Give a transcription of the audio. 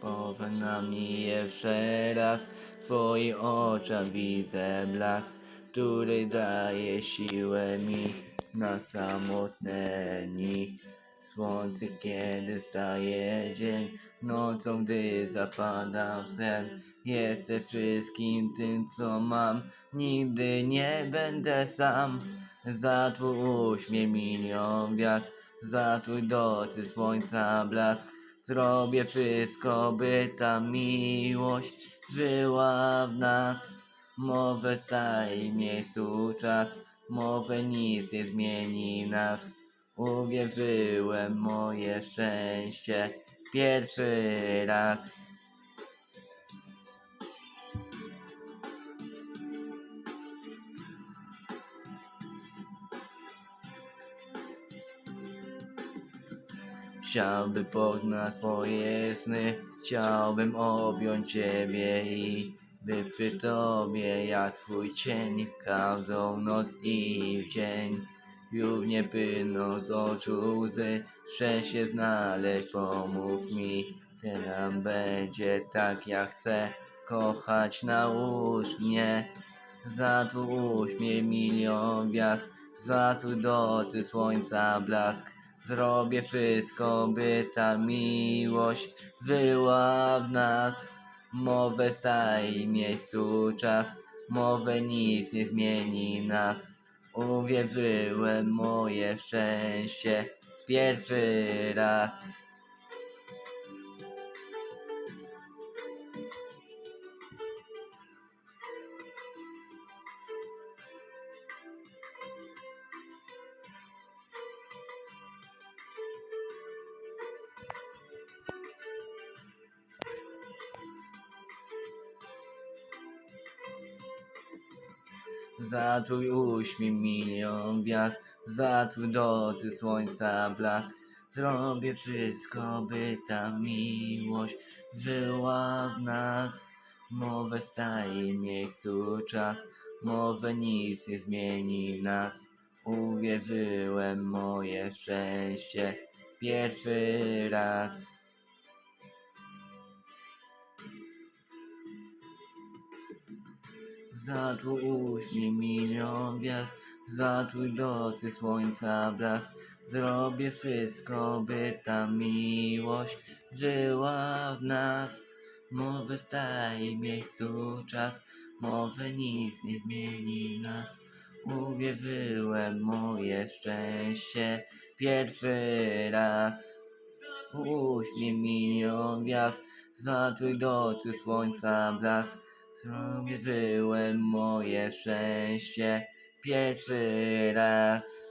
Popatrz na mnie jeszcze raz, w twoich widzę blask, który daje siłę mi na samotne dni. Słońce kiedy staje dzień, nocą gdy zapada w sen. Jesteś wszystkim tym co mam, nigdy nie będę sam. Za twój uśmiech milion gwiazd, za twój dotyk słońca blask. Zrobię wszystko, by ta miłość żyła w nas. Może staj w miejscu czas, może nic nie zmieni nas. Uwierzyłem moje szczęście pierwszy raz. Chciałbym poznać twoje sny, chciałbym objąć ciebie i by przy tobie jak twój cień każdą noc i dzień. Już nie płyną z oczu łzy, szczęście znaleźć pomów mi. Teraz będzie tak jak chcę, kochać naucz mnie. Za twój uśmiech milion gwiazd, za twój dotyk słońca blask. Zrobię wszystko, by ta miłość żyła w nas. Może staj miejscu czas, może nic nie zmieni nas. Uwierzyłem moje szczęście pierwszy raz. Za twój uśmiech milion gwiazd, za twój dotyk słońca blask. Zrobię wszystko, by ta miłość żyła w nas. Może staj w miejscu czas, może nic nie zmieni nas. Uwierzyłem moje szczęście pierwszy raz. Za twój uśmiech milion gwiazd, za twój dotyk słońca blask. Zrobię wszystko, by ta miłość żyła w nas. Może staj w miejscu czas, może nic nie zmieni nas. Uwierzyłem moje szczęście pierwszy raz. Uśmiech milion gwiazd, za twój dotyk słońca blask. Zrobię moje szczęście pierwszy raz.